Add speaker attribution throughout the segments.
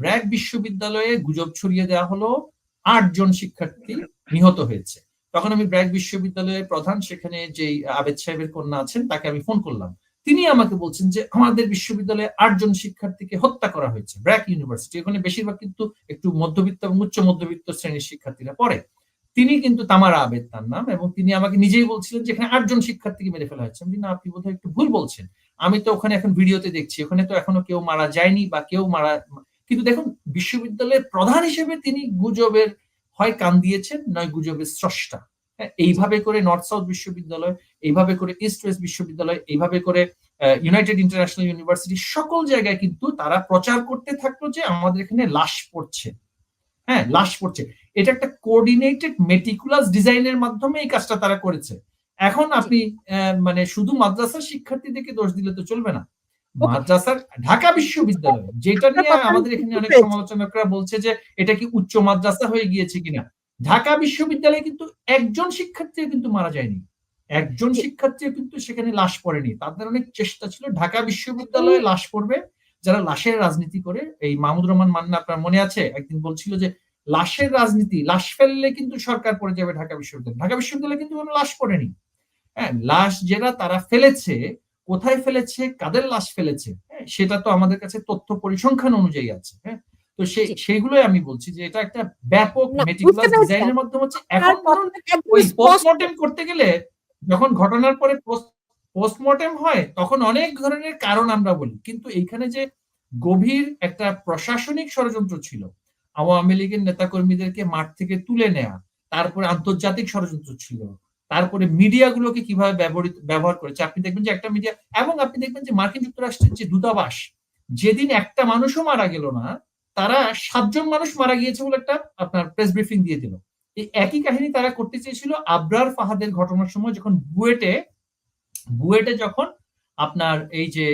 Speaker 1: ব্র্যাক বিশ্ববিদ্যালয়ে গুজব ছড়িয়ে দেওয়া হলো আটজন শিক্ষার্থী নিহত হয়েছে। তখন আমি ব্র্যাক বিশ্ববিদ্যালয়ের প্রধান, সেখানে যে আবেদ সাহেবের কন্যা আছেন, তাকে আমি ফোন করলাম। তিনি আমাকে বলছেন যে, আমাদের বিশ্ববিদ্যালয়ে আটজন শিক্ষার্থীকে হত্যা করা হয়েছে, ব্র্যাক ইউনিভার্সিটি। এখানে বেশিরভাগ কিন্তু একটু মধ্যবিত্ত এবং উচ্চ মধ্যবিত্ত শ্রেণির শিক্ষার্থীরা পড়ে। তিনি কিন্তু তামারা আবেদ তার নাম এবং তিনি আমাকে নিজেই বলছিলেন যে, এখানে আটজন শিক্ষার্থীকে মেরে ফেলা হয়েছে। না, আপনি বোধহয় একটু ভুল বলছেন। আমি তো ওখানে এখন ভিডিওতে দেখছি। ওখানে তো এখনও কেউ মারা যায়নি বা কেউ মারা কিন্তু দেখুন বিশ্ববিদ্যালয়ের প্রধান হিসেবে তিনি গুজবের হয় কান দিয়েছেন নয় গুজবের স্রষ্টা। হ্যাঁ, এইভাবে করে নর্থ সাউথ বিশ্ববিদ্যালয় এইভাবে করে ইস্ট ওয়েস্ট বিশ্ববিদ্যালয় এইভাবে করে ইউনাইটেড ইন্টারন্যাশনাল ইউনিভার্সিটি সকল জায়গায় কিন্তু তারা প্রচার করতে থাকল যে আমাদের এখানে লাশ পড়ছে। হ্যাঁ লাশ পড়ছে। এটা একটা কোঅর্ডিনেটেড মেটিকুলাস ডিজাইনের মাধ্যমে এই কাজটা তারা করেছে। এখন আপনি মানে শুধু মাদ্রাসার শিক্ষার্থীদেরকে দোষ দিলে তো চলবে না। মাদ্রাসার ঢাকা বিশ্ববিদ্যালয় যেটা নিয়ে আমাদের এখানে অনেক সমালোচকরা বলছে যে এটা কি উচ্চ মাদ্রাসা হয়ে গিয়েছে কিনা। ঢাকা বিশ্ববিদ্যালয়ে কিন্তু একজন শিক্ষার্থী কিন্তু মারা যায়নি। একজন শিক্ষার্থী কিন্তু সেখানে লাশ পড়েনি। তাদের অনেক চেষ্টা ছিল। ঢাকা বিশ্ববিদ্যালয়ে লাশ পড়বে। যারা লাশের রাজনীতি করে এই মাহমুদ রহমান মান্না আপনার মনে আছে? একদিন বলছিল যে লাশের রাজনীতি লাশ ফেললে কিন্তু সরকার পড়ে যাবে ঢাকা বিশ্ববিদ্যালয়। ঢাকা বিশ্ববিদ্যালয়ে কিন্তু কোনো লাশ পড়েনি। হ্যাঁ লাশ যেটা তারা ফেলেছে কোথায় ফেলেছে কাদের লাশ ফেলেছে হ্যাঁ, সেটা তো আমাদের কাছে তথ্য পরিসংখ্যান অনুযায়ী আছে হ্যাঁ। তো সেই সেইগুলোই আমি বলছি যে এটা একটা ব্যাপক মেটিকুলাস ডিজাইনের মাধ্যমে হচ্ছে। এখন ওই পোস্টমর্টেম করতে গেলে যখন ঘটনার পরে পোস্টমর্টেম হয় তখন অনেক ধরনের কারণ আমরা বলি। কিন্তু এইখানে যে গভীর একটা প্রশাসনিক ষড়যন্ত্র ছিল আওয়ামী লীগের নেতাকর্মীদেরকে মাঠ থেকে তুলে নেয়া তারপরে আন্তর্জাতিক ষড়যন্ত্র ছিল তারপরে মিডিয়াগুলোকে কীভাবে ব্যবহৃত, ব্যবহার করেছে। আপনি দেখবেন যে একটা মিডিয়া এবং আপনি দেখবেন যে মার্কিন যুক্তরাষ্ট্রের যে দূতাবাস, যেদিন একটা মানুষও মারা গেল না, তারা সাতজন মানুষ মারা গিয়েছে বলে একটা আপনার প্রেস ব্রিফিং দিয়ে দিল। এই একই কাহিনী তারা করতে চেয়েছিল আব্রার ফাহাদের ঘটনার সময় যখন বুয়েটে বুয়েটে যখন আপনার এই যে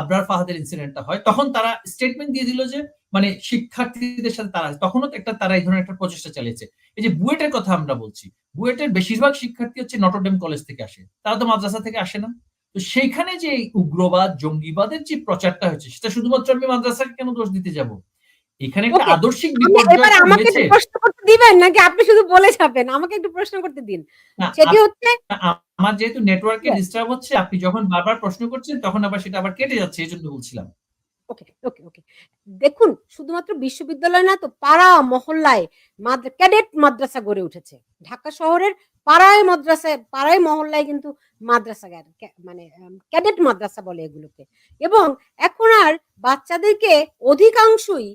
Speaker 1: আবরার ফাহাদের ইনসিডেন্টটা হয়, তখন তারা স্টেটমেন্ট দিয়ে দিল যে মানে শিক্ষার্থীদের সাথে তারা, তখনও একটা তারা এই ধরনের একটা প্রচেষ্টা চালিয়েছে। এই যে বুয়েটের কথা আমরা বলছি, বুয়েটের বেশিরভাগ শিক্ষার্থী হচ্ছে নটরডেম কলেজ থেকে আসে, তারা তো মাদ্রাসা থেকে আসে না। তো সেইখানে যে উগ্রবাদ, জঙ্গিবাদের যে প্রচারটা হয়েছে সেটা শুধুমাত্র আমি মাদ্রাসাকে কেন দোষ দিতে যাব? এখানে একটা আদর্শিক
Speaker 2: বিপর্যয় আমাকে প্রশ্ন করতে দিবেন নাকি আপনি শুধু বলে যাবেন? আমাকে একটু প্রশ্ন করতে দিন। সেটি হচ্ছে
Speaker 1: আমার যেহেতু নেটওয়ার্কে ডিস্টার্ব হচ্ছে আপনি যখন বারবার প্রশ্ন করছেন তখন আবার সেটা আবার কেটে যাচ্ছে এই জন্য বলছিলাম।
Speaker 2: ওকে ওকে ওকে। দেখুন শুধুমাত্র বিশ্ববিদ্যালয় না তো পাড়া মহল্লায় ক্যাডেট মাদ্রাসা গড়ে উঠেছে। ঢাকা শহরের পাড়ায় মাদ্রাসায় পাড়ায় মহল্লায় কিন্তু মাদ্রাসা মানে ক্যাডেট মাদ্রাসা বলে এগুলোকে। এবং এখন আর বাচ্চাদেরকে অধিকাংশই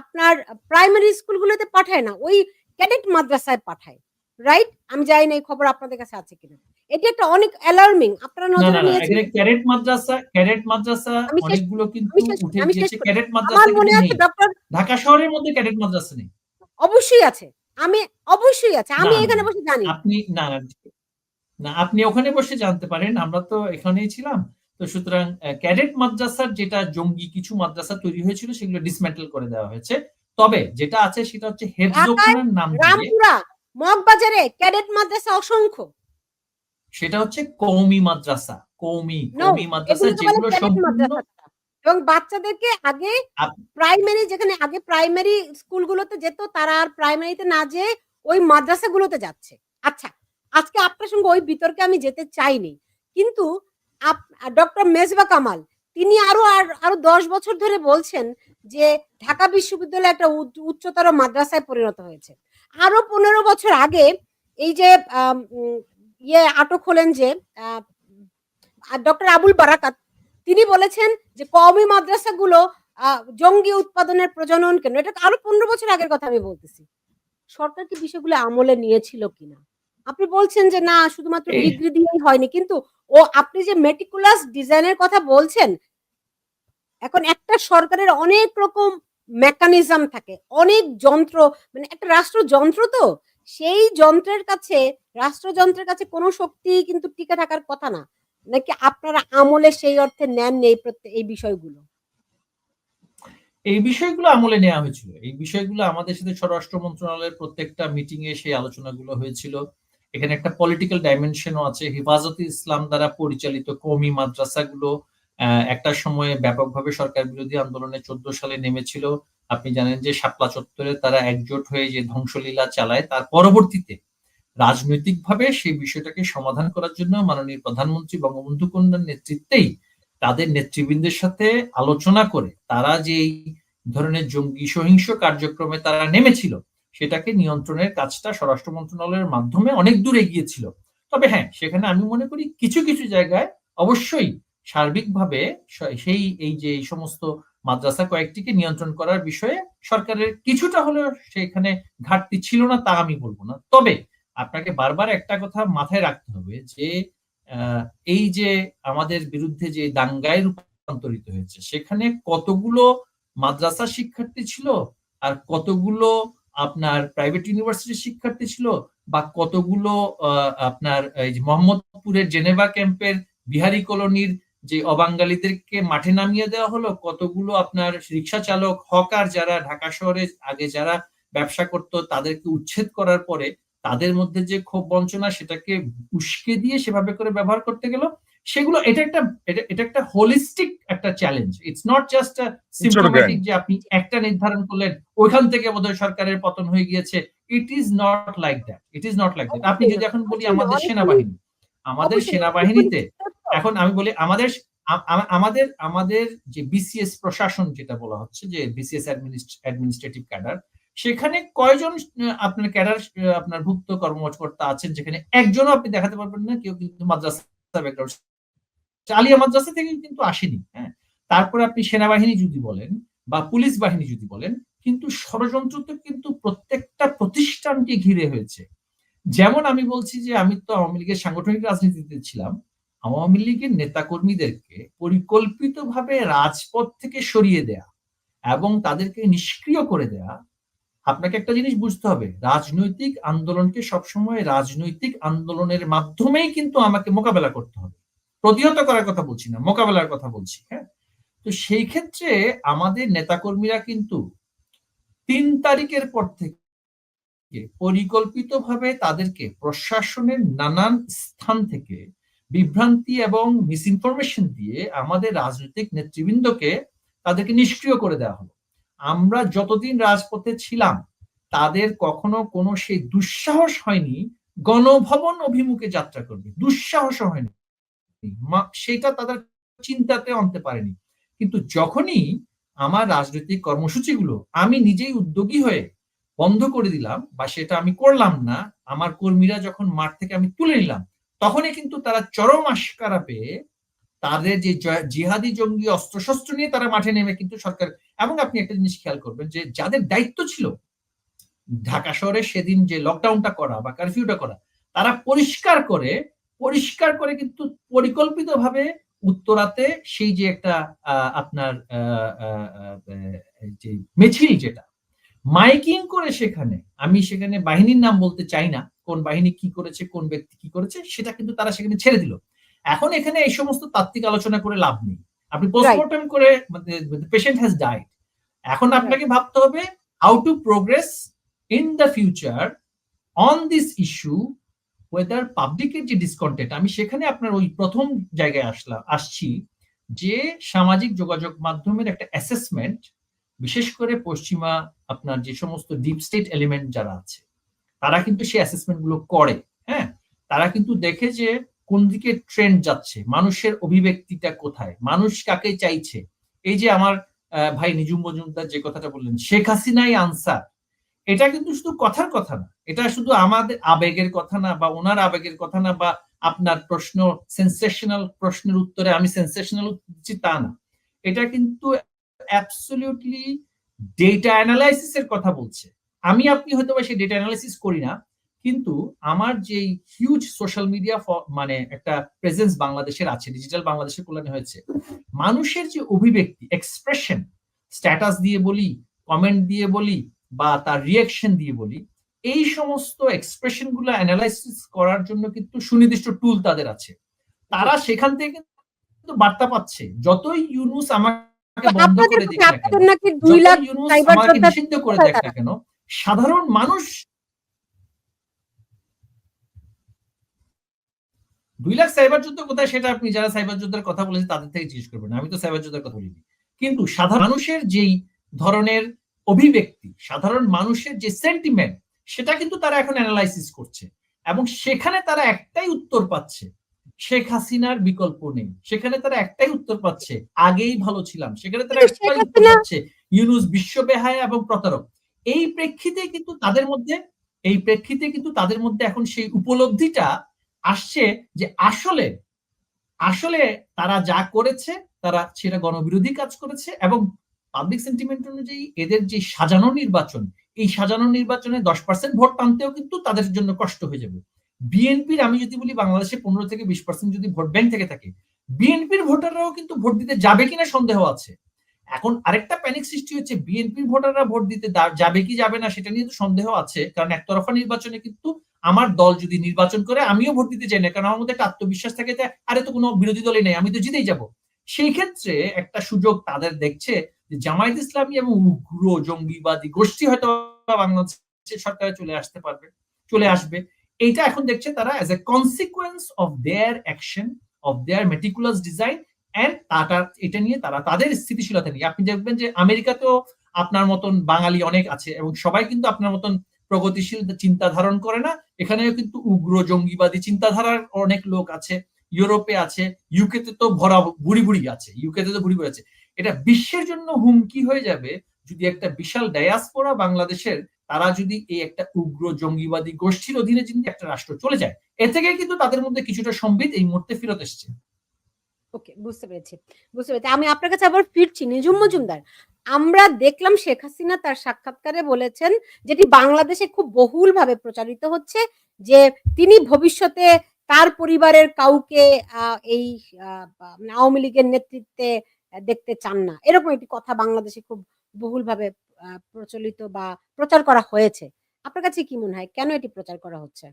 Speaker 2: আপনার প্রাইমারি স্কুলগুলোতে পাঠায় না ওই ক্যাডেট মাদ্রাসায় পাঠায় রাইট আমি জানি না এই খবর আপনাদের কাছে আছে কিনা। এটি একটা অনেক অ্যালার্মিং আপনারা নজরে
Speaker 1: নিয়েছেন। ক্যাডেট মাদ্রাসা ক্যাডেট মাদ্রাসা অনেকগুলো কিন্তু উঠে গিয়েছে। ক্যাডেট মাদ্রাসা আমার মনে আছে ডক্টর ঢাকা শহরের মধ্যে ক্যাডেট মাদ্রাসা নেই।
Speaker 2: অবশ্যই আছে। আমি অবশ্যই আছে। আমি এখানে বসে জানি।
Speaker 1: আপনি না না আপনি ওখানে বসে জানতে পারেন। আমরা তো এখানেই ছিলাম। তো সুতরাং ক্যাডেট মাদ্রাসার যেটা জঙ্গি কিছু মাদ্রাসা তৈরি হয়েছিল সেগুলো ডিসমেন্টেল করে দেওয়া হয়েছে। তবে যেটা আছে সেটা হচ্ছে হেফজোখানার নাম
Speaker 2: রামপুরা মগবাজারে ক্যাডেট মাদ্রাসা অসংখ্য।
Speaker 1: সেটা হচ্ছে কৌমি মাদ্রাসা কৌমি কৌমি মাদ্রাসা যেগুলো সম্পূর্ণ
Speaker 2: এবং বাচ্চাদেরকে আগে প্রাইমারি যেখানে আগে প্রাইমারি স্কুলগুলোতে যেত তারা আর প্রাইমারিতে না যেয়ে ওই মাদ্রাসাগুলোতে যাচ্ছে। আচ্ছা আজকে আপনার সঙ্গে ওই বিতর্কে আমি যেতে চাইনি। কিন্তু ডক্টর মেজবা কামাল, তিনি আরও আর, আরও দশ বছর ধরে বলছেন যে ঢাকা বিশ্ববিদ্যালয় একটা উচ্চতর মাদ্রাসায় পরিণত হয়েছে। আরও পনেরো বছর আগে এই যে ইয়ে আটক হলেন যে ডক্টর আবুল বারাকাত, তিনি বলেছেন যে কওমি মাদ্রাসাগুলো জঙ্গি উৎপাদনের প্রজনন কেন এটা আরও পনেরো বছর আগের কথা আমি বলতেছি। সরকার কি বিষয়গুলো আমলে নিয়েছিল কিনা? আপনি বলছেন যে না শুধুমাত্র ডিগ্রি দিয়েই হয়নি। কিন্তু ও আপনি যে মেটিকুলাস ডিজাইনের কথা বলছেন এখন একটা সরকারের অনেক রকম মেকানিজম থাকে। অনেক যন্ত্র মানে একটা রাষ্ট্র যন্ত্র তো সেই যন্ত্রের কাছে রাষ্ট্রযন্ত্রের কাছে কোনো শক্তি কিন্তু টিকে থাকার কথা না। নাকি আপনারা আমলে সেই অর্থে নেন নেই এই বিষয়গুলো?
Speaker 1: এই বিষয়গুলো আমলে নেওয়া হয়েছিল। এই বিষয়গুলো আমাদের সাথে স্বরাষ্ট্র মন্ত্রণালয়ের প্রত্যেকটা মিটিং এ সেই আলোচনাগুলো হয়েছিল। এখানে একটা পলিটিক্যাল ডাইমেনশনও আছে। হেফাজতে ইসলাম দ্বারা পরিচালিত কমি মাদ্রাসাগুলো একটা সময়ে ব্যাপকভাবে সরকার বিরোধী আন্দোলনে চোদ্দ সালে নেমেছিল। আপনি জানেন যে শাপলা চত্বরে তারা একজোট হয়ে যে ধ্বংসলীলা চালায়, তার পরবর্তীতে রাজনৈতিকভাবে সেই বিষয়টাকে সমাধান করার জন্য মাননীয় প্রধানমন্ত্রী বঙ্গবন্ধু কন্যার নেতৃত্বেই তাদের নেতৃবৃন্দের সাথে আলোচনা করে তারা যে ধরনের জঙ্গি সহিংস কার্যক্রমে তারা নেমেছিল সেটাকে নিয়ন্ত্রণের কাজটা স্বরাষ্ট্র মন্ত্রণালয়ের মাধ্যমে অনেক দূর এগিয়েছিল। তবে হ্যাঁ সেখানে আমি মনে করি কিছু কিছু জায়গায় অবশ্যই সার্বিকভাবে সেই, এই যে এই সমস্ত মাদ্রাসা কয়েকটিকে নিয়ন্ত্রণ করার বিষয়ে সরকারের কিছুটা হলেও সেখানে ঘাটতি ছিল না তা আমি বলব না। তবে আপনাকে বারবার একটা কথা মাথায় রাখতে হবে যে এই যে আমাদের বিরুদ্ধে যে দাঙ্গায় রূপান্তরিত হয়েছে, সেখানে কতগুলো মাদ্রাসা শিক্ষার্থী ছিল আর কতগুলো আপনার প্রাইভেট ইউনিভার্সিটির শিক্ষার্থী ছিল বা কতগুলো আপনার এই মোহাম্মদপুরের জেনেভা ক্যাম্পের বিহারি কলোনির যে অবাঙ্গালীদেরকে মাঠে নামিয়ে দেওয়া হলো, কতগুলো আপনার রিক্সা চালক, হকার যারা ঢাকা শহরে আগে যারা ব্যবসা করত, তাদেরকে উচ্ছেদ করার পরে তাদের মধ্যে যে ক্ষোভ বঞ্চনা সেটাকে উস্কে দিয়ে সেভাবে করে ব্যবহার করতে গেল। সেগুলো এটা একটা এটা এটা একটা হোলিস্টিক একটা challenge it's not just symptomatic যে আপনি একটা নির্ধারণ করলেন ওইখান থেকে বোধহয় সরকারের পতন হয়ে গিয়েছে। It is not like that it is not like that আপনি যদি এখন বলি আমাদের সেনাবাহিনী আমাদের সেনাবাহিনীতে এখন আমি বলি আমাদের আমাদের আমাদের যে বিসিএস প্রশাসন যেটা বলা হচ্ছে যে বিসিএস অ্যাডমিনিস্ট্রেটিভ ক্যাডার সেখানে কয়জন আপনার ক্যাডার আপনার ভুক্ত কর্মকর্তা আছেন যেখানে একজনও আপনি দেখাতে পারবেন না কেউ কিন্তু মাদ্রাসা ব্যাকগ্রাউন্ড আলিয়া মাদ্রাসা থেকে কিন্তু আসেনি হ্যাঁ। তারপরে আপনি সেনাবাহিনী যদি বলেন বা পুলিশ বাহিনী যদি বলেন, কিন্তু ষড়যন্ত্র তো কিন্তু প্রত্যেকটা প্রতিষ্ঠানকে ঘিরে হয়েছে। যেমন আমি বলছি যে আমি তো আওয়ামী লীগের সাংগঠনিক রাজনীতিতে ছিলাম, আওয়ামী লীগের নেতাকর্মীদেরকে পরিকল্পিতভাবে রাজপথ থেকে সরিয়ে দেয়া এবং তাদেরকে নিষ্ক্রিয় করে দেয়া, আপনাকে একটা জিনিস বুঝতে হবে, রাজনৈতিক আন্দোলনকে সবসময় রাজনৈতিক আন্দোলনের মাধ্যমেই কিন্তু আমাকে মোকাবেলা করতে হবে। প্রতিহত করার কথা বলছি না, মোকাবেলার কথা বলছি হ্যাঁ? তো সেই ক্ষেত্রে আমাদের নেতাকর্মীরা কিন্তু তিন তারিখের পর থেকে পরিকল্পিতভাবে তাদেরকে প্রশাসনের নানান স্থান থেকে বিভ্রান্তি এবং মিসইনফরমেশন দিয়ে আমাদের রাজনৈতিক নেতৃবৃন্দকে তাদেরকে নিষ্ক্রিয় করে দেওয়া হলো। আমরা যতদিন রাজপথে ছিলাম, তাদের কখনো কোনো সেই দুঃসাহস হয়নি, গণভবন অভিমুখে যাত্রা করবে, দুঃসাহস হয়নি। সেটা তাদের চিন্তাতে আনতে পারেনি। কিন্তু যখনই আমার রাজনৈতিক কর্মসূচিগুলো আমি নিজেই উদ্যোগী হয়ে বন্ধ করে দিলাম বা সেটা আমি করলাম না, আমার কর্মীরা যখন মাঠ থেকে আমি তুলে নিলাম, তখনই কিন্তু তারা চরম আশকারা পেয়ে তাদের যে জিহাদি জঙ্গি অস্ত্রশস্ত্র নিয়ে তারা মাঠে নেমে কিন্তু সরকার, এবং আপনি একটা জিনিস খেয়াল করবেন যে যাদের দায়িত্ব ছিল ঢাকা শহরে সেদিন যে লকডাউনটা করা বা কারফিউটা করা, তারা পরিষ্কার করে পরিষ্কার করে কিন্তু পরিকল্পিতভাবে উত্তরাতে সেই যে একটা আপনার যে মিছিল যেটা মাইকিং করে সেখানে আমি সেখানে বাহিনীর নাম বলতে চাই না কোন বাহিনী কি করেছে কোন ব্যক্তি কি করেছে সেটা কিন্তু তারা সেখানে ছেড়ে দিল। এখন এখানে এই সমস্ত তাত্ত্বিক আলোচনা করে লাভ নেই। আপনি পোস্টমর্টম করে পেশেন্ট হ্যাজ ডাইড এখন আপনাকে ভাবতে হবে how to progress in the future on this issue whether পাবলিকের যে ডিসকন্টেন্ট আমি সেখানে আপনার ওই প্রথম জায়গায় আসলাম আসছি যে সামাজিক যোগাযোগ মাধ্যমের একটা অ্যাসেসমেন্ট বিশেষ করে পশ্চিমা আপনার যে সমস্ত ডিপ স্টেট এলিমেন্ট যারা আছে, তারা কিন্তু সেই অ্যাসেসমেন্টগুলো করে হ্যাঁ? তারা কিন্তু দেখে যে কোন দিকে ট্রেন্ড যাচ্ছে, মানুষের অভিব্যক্তিটা কোথায়, মানুষ কাকে চাইছে? এই যে আমার ভাই নিজুম মজুমদার যে কথাটা বললেন, শেখ হাসিনাই আনসার এটা কিন্তু শুধু কথার কথা না, এটা শুধু আমাদের আবেগের কথা না বা ওনার আবেগের কথা না বা আপনার প্রশ্ন সেন্সেশনাল প্রশ্নের উত্তরে আমি সেন্সেশনাল দিচ্ছি তা না। এটা কিন্তু অ্যাবসলিউটলি ডেটা অ্যানালাইসিস এর কথা বলছে। আমি, আপনি হয়তো বা সেই ডেটা অ্যানালাইসিস করি না, কিন্তু আমার যেই হিউজ সোশ্যাল মিডিয়া মানে একটা প্রেজেন্স বাংলাদেশের আছে ডিজিটাল বাংলাদেশের কল্যাণে হয়েছে, মানুষের যে অভিব্যক্তি এক্সপ্রেশন স্ট্যাটাস দিয়ে বলি কমেন্ট দিয়ে বলি বা তার রিয়াকশন দিয়ে বলি এই সমস্ত এক্সপ্রেশনগুলো অ্যানালাইসিস করার জন্য কিন্তু সুনির্দিষ্ট টুল তাদের আছে। তারা সেখান থেকে কিন্তু বার্তা পাচ্ছে। যতই ইউনুস আমাকে বন্ধ করে দিক না কেন যতই ইউনুস আমাকে নিষিদ্ধ করে দেখ না কেন সাধারণ মানুষ দুই লাখ সাইবার যুদ্ধ কোথায় সেটা আপনি যারা সাইবার যুদ্ধের কথা বলেছেন তাদের থেকে জিজ্ঞেস করবেন। আমি তো সাইবার যুদ্ধের কথা বলিনি। কিন্তু সাধারণ মানুষের যেই ধরনের অভিব্যক্তি সাধারণ মানুষের যে সেন্টিমেন্ট সেটা কিন্তু তারা এখন অ্যানালাইসিস করছে। এবং সেখানে তারা একটাই উত্তর পাচ্ছে শেখ হাসিনার বিকল্প নেই। সেখানে তারা একটাই উত্তর পাচ্ছে আগেই ভালো ছিলাম। সেখানে তারা একটাই উত্তর পাচ্ছে ইউনুস বিশ্ববেহায়া এবং প্রতারক। এই প্রেক্ষিতে কিন্তু তাদের মধ্যে এই প্রেক্ষিতে কিন্তু তাদের মধ্যে এখন সেই উপলব্ধিটা আসছে যে আসলে আসলে তারা যা করেছে তারা সেটা গণবিরোধী কাজ করেছে এবং পাবলিক সেন্টিমেন্ট অনুযায়ী এদের যে সাজানো নির্বাচন, এই সাজানো নির্বাচনে দশ পার্সেন্ট ভোট টানতেও কিন্তু তাদের জন্য কষ্ট হয়ে যাবে। বিএনপির আমি যদি বলি বাংলাদেশে পনেরো থেকে বিশ পার্সেন্ট যদি ভোট ব্যাংক থেকে থাকে, বিএনপির ভোটাররাও কিন্তু ভোট দিতে যাবে কিনা সন্দেহ আছে। এখন আরেকটা প্যানিক সৃষ্টি হচ্ছে, বিএনপির ভোটাররা ভোট দিতে যাবে কি যাবে না সেটা নিয়ে তো সন্দেহ আছে, কারণ একতরফা নির্বাচনে কিন্তু আমার দল যদি নির্বাচন করে আমিও ভোট দিতে চাই না, কারণ আমার মধ্যে একটা আত্মবিশ্বাস থাকে আরে তো কোনো বিরোধী দলই নেই, আমি তো জিতেই যাব। সেই ক্ষেত্রে একটা সুযোগ তাদের দেখছে জামায়াত ইসলামী এবং উগ্র জঙ্গিবাদী গোষ্ঠী হয়তো বাংলাদেশের সরকারে চলে আসতে পারবে, চলে আসবে। এইটা এখন দেখছে তারা as a consequence of their action of their meticulous design এটা নিয়ে তারা তাদের স্থিতিশীলতা নিয়ে। আপনি দেখবেন যে আমেরিকাতেও আপনার মতন বাঙালি অনেক আছে এবং সবাই কিন্তু আপনার মতন প্রগতিশীল চিন্তা ধারণ করে না। এখানেও কিন্তু উগ্র জঙ্গিবাদী চিন্তাধারার অনেক লোক আছে, ইউরোপে আছে ইউকেতে তো ভরা বুড়ি বুড়ি আছে ইউকেতে তো বুড়ি বুড়ি আছে। এটা বিশ্বের জন্য হুমকি হয়ে যাবে যদি একটা বিশাল ডায়াসপোরা বাংলাদেশের তারা যদি এই একটা উগ্র জঙ্গিবাদী গোষ্ঠীর অধীনে যদি একটা রাষ্ট্র চলে যায়। এ থেকে কিন্তু তাদের মধ্যে কিছুটা সম্বিত এই মুহূর্তে ফেরত এসছে।
Speaker 2: ওকে, বুঝতে পেরেছি বুঝতে পেরেছি। আমি আপনার কাছে আবার ফিরছি নিজুম মজুমদার। আমরা দেখলাম শেখ হাসিনা তার সাক্ষাৎকারে বলেছেন যেটি বাংলাদেশে খুব বহুলভাবে প্রচারিত হচ্ছে যে তিনি ভবিষ্যতে তার পরিবারের কাউকে এই আওয়ামী লীগের নেতৃত্বে দেখতে চান না। এরকম একটি কথা বাংলাদেশে খুব বহুলভাবে প্রচলিত বা প্রচার করা হয়েছে। আপনার কাছে কি মনে হয়, কেন এটি প্রচার করা হচ্ছে?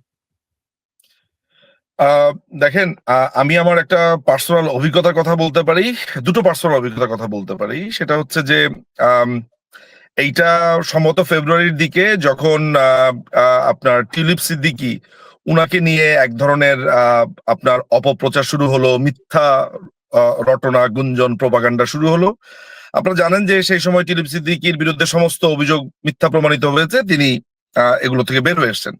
Speaker 3: দেখেন আমি আমার একটা পার্সোনাল অভিজ্ঞতার কথা বলতে পারি, দুটো পার্সোনাল অভিজ্ঞতার কথা বলতে পারি। সেটা হচ্ছে যে এইটা সম্ভবত ফেব্রুয়ারির দিকে যখন আপনার টিউলিপ সিদ্দিকি, উনাকে নিয়ে এক ধরনের আপনার অপপ্রচার শুরু হলো, মিথ্যা রটনা গুঞ্জন প্রপাগান্ডা শুরু হলো। আপনারা জানেন যে সেই সময় টিলিপ সিদ্দিকির বিরুদ্ধে সমস্ত অভিযোগ মিথ্যা প্রমাণিত হয়েছে। তিনি এগুলো থেকে বের হয়ে এসেছেন।